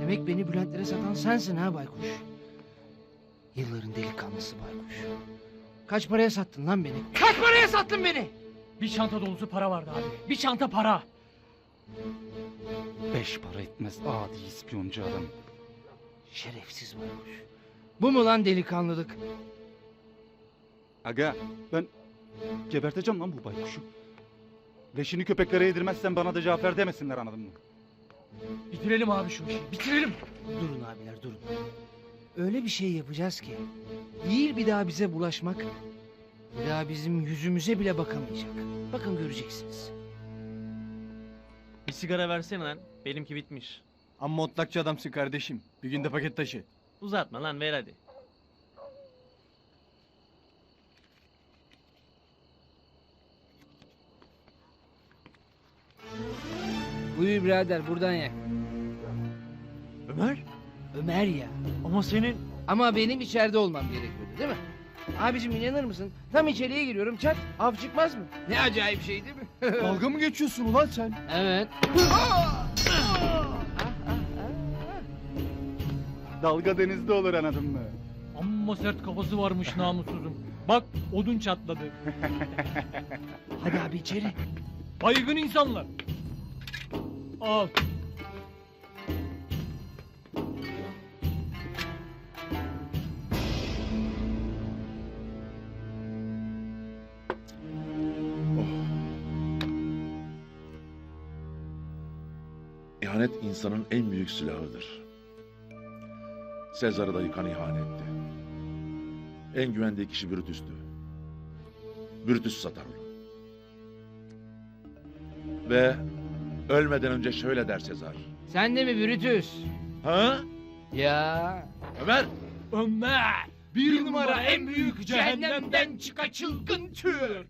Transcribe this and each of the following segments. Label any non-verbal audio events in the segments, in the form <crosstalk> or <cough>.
Demek beni Bülent'lere satan sensin ha baykuş. Yılların delikanlısı baykuş. Kaç paraya sattın lan beni? Kaç paraya sattın beni? Bir çanta dolusu para vardı abi. Bir çanta para. Beş para etmez adi ispiyoncu adam. Şerefsiz baykuş. Bu mu lan delikanlılık? Aga ben geberteceğim lan bu baykuşu. Leşini köpeklere yedirmezsen bana da Cafer demesinler anladın mı? Bitirelim abi şu işi. Bitirelim. Durun abiler durun. Öyle bir şey yapacağız ki değil bir daha bize bulaşmak, bir daha bizim yüzümüze bile bakamayacak. Bakın göreceksiniz. Bir sigara versene lan. Benimki bitmiş. Amma otlakçı adamsın kardeşim. Bir günde paket taşı. Uzatma lan ver hadi. Buyur birader buradan yak. Ömer? Ömer ya. Ama senin... Ama benim içeride olmam gerekiyordu değil mi? Abicim inanır mısın? Tam içeriye giriyorum çat av çıkmaz mı? Ne acayip şey değil mi? <laughs> Dalga mı geçiyorsun ulan sen? evet. Dalga denizde olur anladın mı? Amma sert kafası varmış namussuzum. Bak odun çatladı. <laughs> Hadi abi içeri. Baygın insanlar. Al. İhanet insanın en büyük silahıdır. Sezar'ı da yıkan ihanetti. En güvendiği kişi Brutus'tu. Brutus satar onu. Ve ölmeden önce şöyle der Sezar. Sen de mi Brutus? Ha? Ya. Ömer! Ömer. Bir numara en büyük cehennemden çıka çılgın Türk.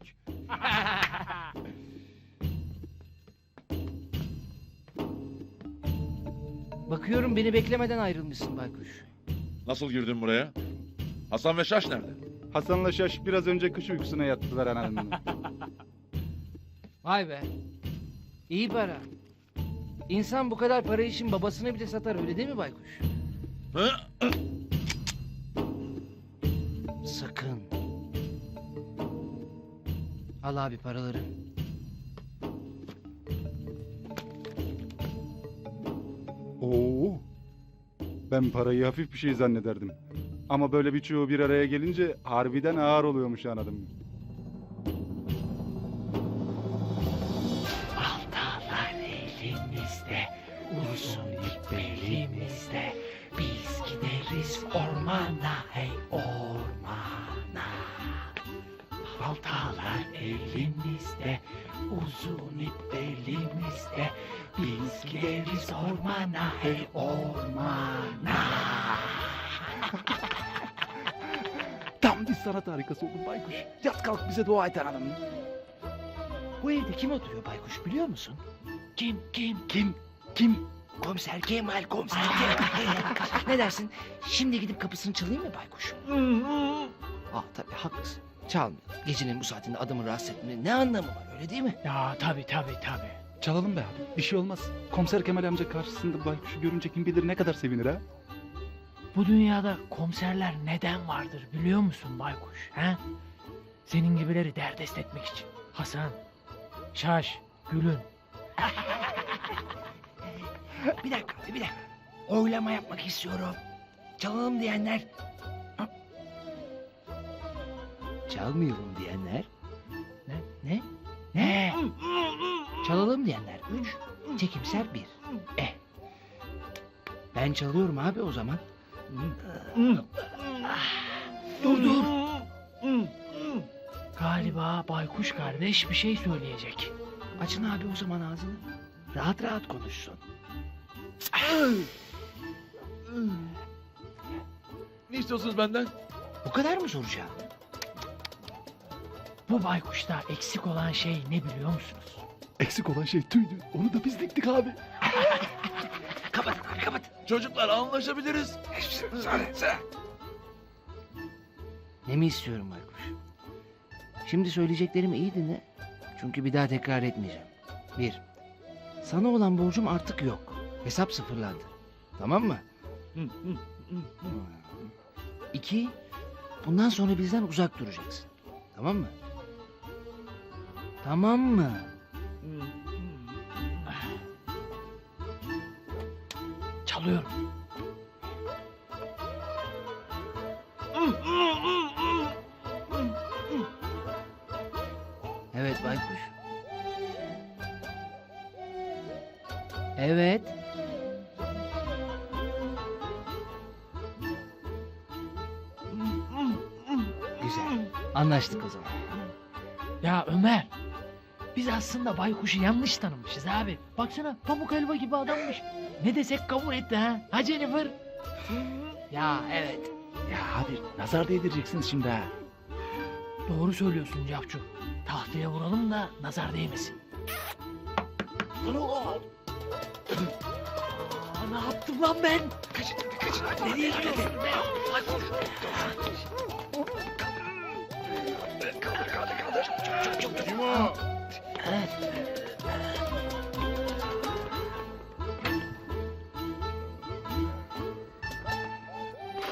Bakıyorum beni beklemeden ayrılmışsın baykuş. Nasıl girdin buraya? Hasan ve Şaş nerede? Hasan'la Şaş biraz önce kış uykusuna yattılar anladın mı? Vay be. İyi para. İnsan bu kadar para için babasını bile satar öyle değil mi baykuş? Sakın. Al abi paraları. Oo. Ben parayı hafif bir şey zannederdim. Ama böyle bir çoğu bir araya gelince harbiden ağır oluyormuş anladın uzun ip belimizde. Biz gideriz ormana, hey ormana. Baltalar elimizde, uzun ip belimizde. Biz gideriz ormana, hey ormana. Tam bir sanat harikası oldun baykuş. Yat kalk bize dua et mı? Bu evde kim oturuyor baykuş biliyor musun? Kim, kim? Kim? Kim? Komiser Kemal, komiser Kemal. <laughs> ne dersin? Şimdi gidip kapısını çalayım mı baykuş? Aa tabii haklısın. Çalmayalım. Gecenin bu saatinde adamı rahatsız etmenin ne anlamı var öyle değil mi? Ya tabi tabi tabi. Çalalım be abi. Bir şey olmaz. Komiser Kemal amca karşısında baykuşu görünce kim bilir ne kadar sevinir ha? Bu dünyada komiserler neden vardır biliyor musun baykuş? He? Senin gibileri derdest etmek için. Hasan, Şaş, Gülün. Bir dakika bir dakika. Oylama yapmak istiyorum. Çalalım diyenler. Çalmayalım diyenler. Ne? Ne? Ne? Çalalım diyenler üç. Çekimser bir. Eh. Ben çalıyorum abi o zaman. Dur dur. Galiba baykuş kardeş bir şey söyleyecek. Açın abi o zaman ağzını. Rahat rahat konuşsun. Ne istiyorsunuz benden? Bu kadar mı soracağım? Bu baykuşta eksik olan şey ne biliyor musunuz? Eksik olan şey tüydü. Onu da biz diktik abi. Kapatın abi kapatın. Çocuklar anlaşabiliriz. Ne mi istiyorum Baykuş? Şimdi söyleyeceklerimi iyi dinle. Çünkü bir daha tekrar etmeyeceğim. Bir, Sana olan borcum artık yok. Hesap sıfırlandı. Tamam mı? İki, bundan sonra bizden uzak duracaksın. Tamam mı? Tamam mı? Çalıyorum. Evet baykuş. Evet. Anlaştık o zaman. Ya Ömer. Biz aslında baykuşu yanlış tanımışız abi. Baksana pamuk helva gibi adammış. Ne desek kabul etti ha. Ha Jennifer? Ya evet. Ya hadi nazar değdireceksiniz şimdi ha. Doğru söylüyorsun Cavcum. Tahtaya vuralım da nazar değmesin. Aa, ne yaptım lan ben? Kaçın, kaçın. Nereye gidiyorsun be? Kim o?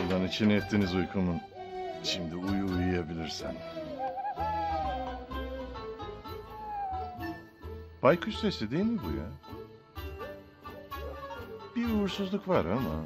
Ulan için ettiniz uykumun. Şimdi uyu uyuyabilirsen. Baykuş sesi değil mi bu ya? Bir uğursuzluk var ama